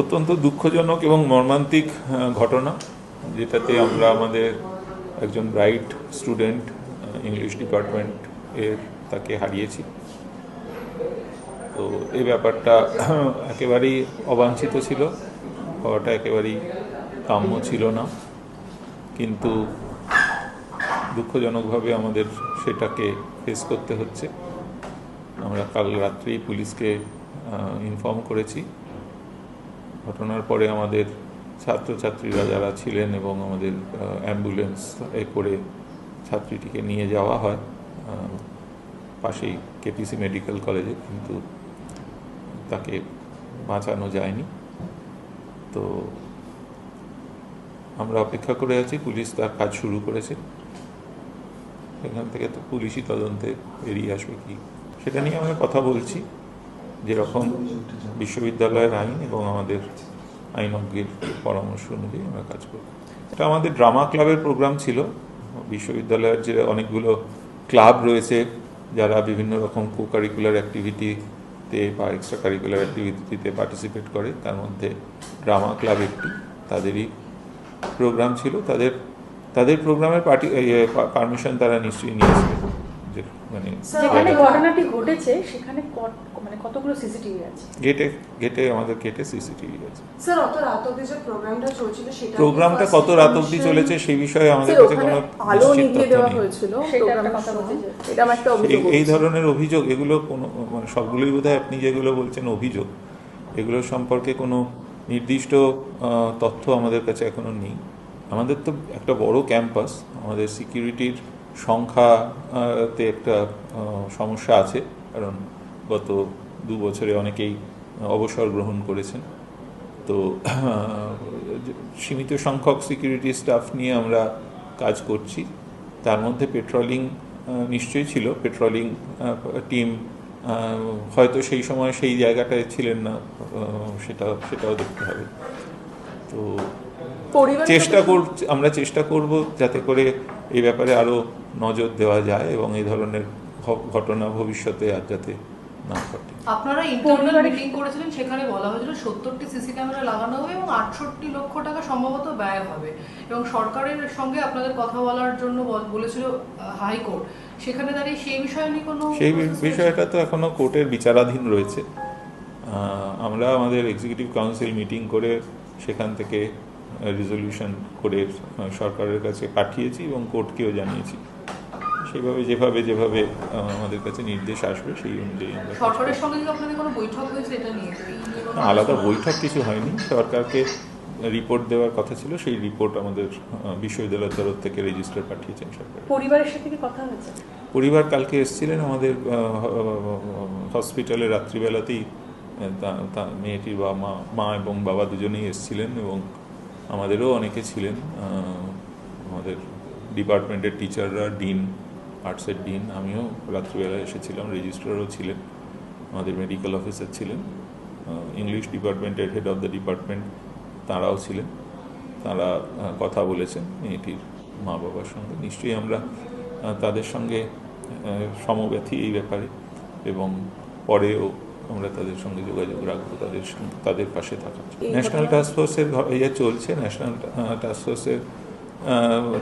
অত্যন্ত দুঃখজনক এবং মর্মান্তিক ঘটনা, যেটাতে আমরা আমাদের একজন ব্রাইট স্টুডেন্ট ইংলিশ ডিপার্টমেন্ট এর তাকে হারিয়েছি। তো এই ব্যাপারটা একেবারেই অবাঞ্ছিত ছিল, হওয়াটা একেবারেই কাম্য ছিল না। কিন্তু দুঃখজনকভাবে আমাদের সেটাকে ফেস করতে হচ্ছে। আমরা কাল রাত্রেই পুলিশকে ইনফর্ম করেছি। ঘটনার পরে আমাদের ছাত্রছাত্রীরা যারা ছিলেন এবং আমাদের অ্যাম্বুলেন্স এ করে ছাত্রীটিকে নিয়ে যাওয়া হয় পাশেই কেপিসি মেডিকেল কলেজে কিন্তু তাকে বাঁচানো যায়নি। তো আমরা অপেক্ষা করে আছি, পুলিশ তার কাজ শুরু করেছে। এখান থেকে তো পুলিশই তদন্তে বেরিয়ে আসবে কি, সেটা নিয়ে আমরা কথা বলছি। যেরকম বিশ্ববিদ্যালয়ের আইন এবং আমাদের আইনজ্ঞের পরামর্শ অনুযায়ী আমরা কাজ করব এটা আমাদের ড্রামা ক্লাবের প্রোগ্রাম ছিল। বিশ্ববিদ্যালয়ের যে অনেকগুলো ক্লাব রয়েছে, যারা বিভিন্ন রকম কো কারিকুলার অ্যাক্টিভিটিতে বা এক্সট্রা কারিকুলার অ্যাক্টিভিটিতে পার্টিসিপেট করে, তার মধ্যে ড্রামা ক্লাব একটি, তাদেরই প্রোগ্রাম ছিল। তাদের তাদের প্রোগ্রামের পার্টি পারমিশন তারা নিশ্চয়ই নিয়েছে। যে মানে যেখানে ঘটনাটি ঘটেছে সেখানে মানে কতগুলো সিসিটিভি আছে? গেটে গেটে আমাদের গেটে সিসিটিভি আছে। স্যার অত রাত অবধি যে প্রোগ্রামটা চলছিল সেটা প্রোগ্রামটা কত রাত অবধি চলেছে সেই বিষয়ে আমাদের কাছে কোনো আলো নিভিয়ে দেওয়া হয়েছিল সেটা একটা কথা বলতে এটা একটা অভিযোগ এই- এই ধরনের অভিযোগ এগুলো কোনো মানে সবগুলোই বোধহয় আপনি যেগুলো বলছেন অভিযোগ এগুলো সম্পর্কে কোনো নির্দিষ্ট তথ্য আমাদের কাছে এখনও নেই। আমাদের তো একটা বড় ক্যাম্পাস আমাদের সিকিউরিটির সংখ্যাতে একটা সমস্যা আছে কারণ গত দু বছরে অনেকেই অবসর গ্রহণ করেছেন। তো সীমিত সংখ্যক সিকিউরিটি স্টাফ নিয়ে আমরা কাজ করছি। তার মধ্যে পেট্রোলিং নিশ্চয়ই ছিল। পেট্রোলিং টিম হয়তো সেই সময় সেই জায়গাটায় ছিলেন না সেটা সেটাও দেখতে হবে। তো চেষ্টা কর আমরা চেষ্টা করব যাতে করে এই ব্যাপারে আরও নজর দেওয়া যায় এবং এই ধরনের ঘটনা ভবিষ্যতে আর যাতে না ঘটে। আপনারা ইন্টারনাল মিটিং করেছিলেন সেখানে বলা হয়েছিল সত্তরটি সিসি ক্যামেরা লাগানো হবে এবং আটষট্টি লক্ষ টাকা সম্ভবত ব্যয় হবে। এবং সরকারের সঙ্গে আপনাদের কথা বলার জন্য বল- বলেছিল হাইকোর্ট। সেখানে দাঁড়িয়ে সেই বিষয়ে নিয়ে কোনো সেই? বিষয়টা তো এখনও কোর্টের বিচারাধীন রয়েছে। আমরা আমাদের এক্সিকিউটিভ কাউন্সিল মিটিং করে সেখান থেকে রেজলিউশন করে সরকারের কাছে পাঠিয়েছি এবং কোর্টকেও জানিয়েছি। সেইভাবে যেভাবে যেভাবে আমাদের কাছে নির্দেশ আসবে সেই অনুযায়ী আমরা সরকারের সঙ্গে আপনাদের কোনো বৈঠক হয়েছে এটা নিয়ে? এই নিয়ে কোনো না, আলাদা বৈঠক কিছু হয়নি। সরকারকে রিপোর্ট দেওয়ার কথা ছিল সেই রিপোর্ট আমাদের বিশ্ববিদ্যালয়ের তরফ থেকে রেজিস্টার পাঠিয়েছেন সরকার পরিবারের সাথে কি কথা হয়েছে? পরিবার কালকে এসেছিলেন আমাদের হসপিটালে রাত্রিবেলাতেই মেয়েটির বাবা মা মা এবং বাবা দুজনেই এসেছিলেন এবং আমাদেরও অনেকে ছিলেন আমাদের ডিপার্টমেন্টের টিচাররা, ডিন, আর্টসের ডিন, আমিও রাত্রিবেলা এসেছিলাম, রেজিস্ট্রারও ছিলেন, আমাদের মেডিকেল অফিসার ছিলেন ইংলিশ ডিপার্টমেন্টের হেড অফ দ্য ডিপার্টমেন্ট তারাও ছিলেন, তারা কথা বলেছেন মেয়েটির মা বাবার সঙ্গে। নিশ্চয়ই আমরা তাদের সঙ্গে সমব্যথী এই ব্যাপারে এবং পরেও আমরা তাদের সঙ্গে যোগাযোগ রাখব তাদের তাদের পাশে থাকার ন্যাশনাল ঘটনা- টাস্ক ফোর্সের ইয়ে চলছে ন্যাশনাল টাস্ক ফোর্সের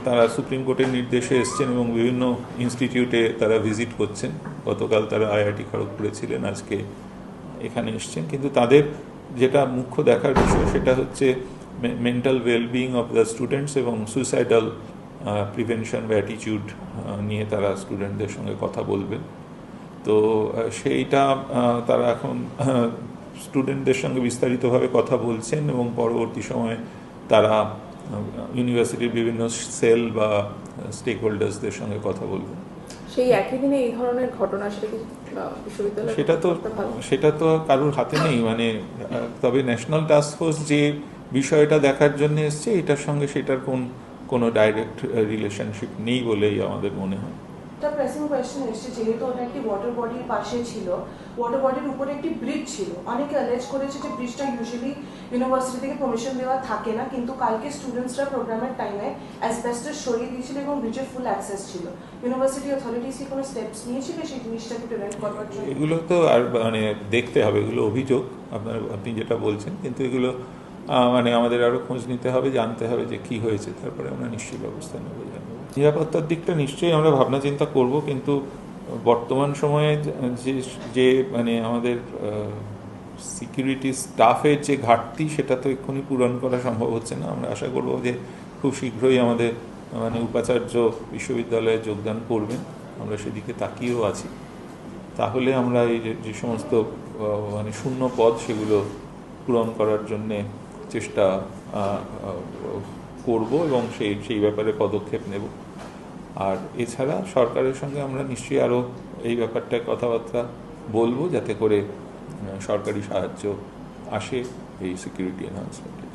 তারা সুপ্রিম কোর্টের নির্দেশে এসছেন এবং বিভিন্ন ইনস্টিটিউটে তারা ভিজিট করছেন। গতকাল তারা আইআইটি খড়গপুরে ছিলেন আজকে এখানে এসছেন। কিন্তু তাদের যেটা মুখ্য দেখার বিষয় সেটা হচ্ছে mental wellbeing of the students এবং সুইসাইডাল প্রিভেনশন বা অ্যাটিটিউড নিয়ে তারা স্টুডেন্টদের সঙ্গে কথা বলবেন। তো সেইটা তারা এখন স্টুডেন্টদের সঙ্গে বিস্তারিতভাবে কথা বলছেন এবং পরবর্তী সময়ে তারা ইউনিভার্সিটির বিভিন্ন সেল বা স্টেক হোল্ডার্সদের সঙ্গে কথা বলবেন সেই একই দিনে এই ধরনের ঘটনা সেটা তো? সেটা তো কারোর হাতে নেই মানে তবে ন্যাশনাল টাস্ক ফোর্স যে বিষয়টা দেখার জন্য এসছে এটার সঙ্গে সেটার কোন কোনো ডাইরেক্ট রিলেশনশিপ নেই বলেই আমাদের মনে হয় একটা প্রেসিং কোয়েশ্চেন এসেছে, যেহেতু ওটা একটি ওয়াটার বডির পাশে ছিল ওয়াটার বডির উপরে একটি ব্রিজ ছিল। অনেকে অ্যালেজ করেছে যে ব্রিজটা ইউজুয়ালি ইউনিভার্সিটি থেকে পারমিশন দেওয়া থাকে না, কিন্তু কালকে স্টুডেন্টসরা প্রোগ্রামের টাইমে অ্যাসবেস্টাস সরিয়ে দিয়েছিল এবং ব্রিজের ফুল অ্যাক্সেস ছিল। ইউনিভার্সিটি অথরিটিস কি কোনো স্টেপস নিয়েছিল সেই জিনিসটাকে প্রিভেন্ট করবার জন্য? এগুলো তো আর মানে দেখতে হবে, এগুলো অভিযোগ, আপনার, আপনি যেটা বলছেন, কিন্তু এগুলো মানে আমাদের আরও খোঁজ নিতে হবে, জানতে হবে যে কি হয়েছে, তারপরে আমরা নিশ্চয়ই ব্যবস্থা নেব, জানাব। নিরাপত্তার দিকটা নিশ্চয়ই আমরা ভাবনা চিন্তা করব, কিন্তু বর্তমান সময়ে যে যে মানে আমাদের সিকিউরিটি স্টাফের যে ঘাটতি, সেটা তো এক্ষুনি পূরণ করা সম্ভব হচ্ছে না। আমরা আশা করব যে খুব শীঘ্রই আমাদের মানে উপাচার্য বিশ্ববিদ্যালয়ে যোগদান করবেন। আমরা সেদিকে তাকিয়েও আছি। তাহলে আমরা এই যে সমস্ত মানে শূন্য পদ, সেগুলো পূরণ করার জন্যে চেষ্টা করব এবং সেই সেই ব্যাপারে পদক্ষেপ নেব। আর এছাড়া সরকারের সঙ্গে আমরা নিশ্চয়ই আরও এই ব্যাপারটায় কথাবার্তা বলব, যাতে করে সরকারি সাহায্য আসে এই সিকিউরিটি এনহান্সমেন্টে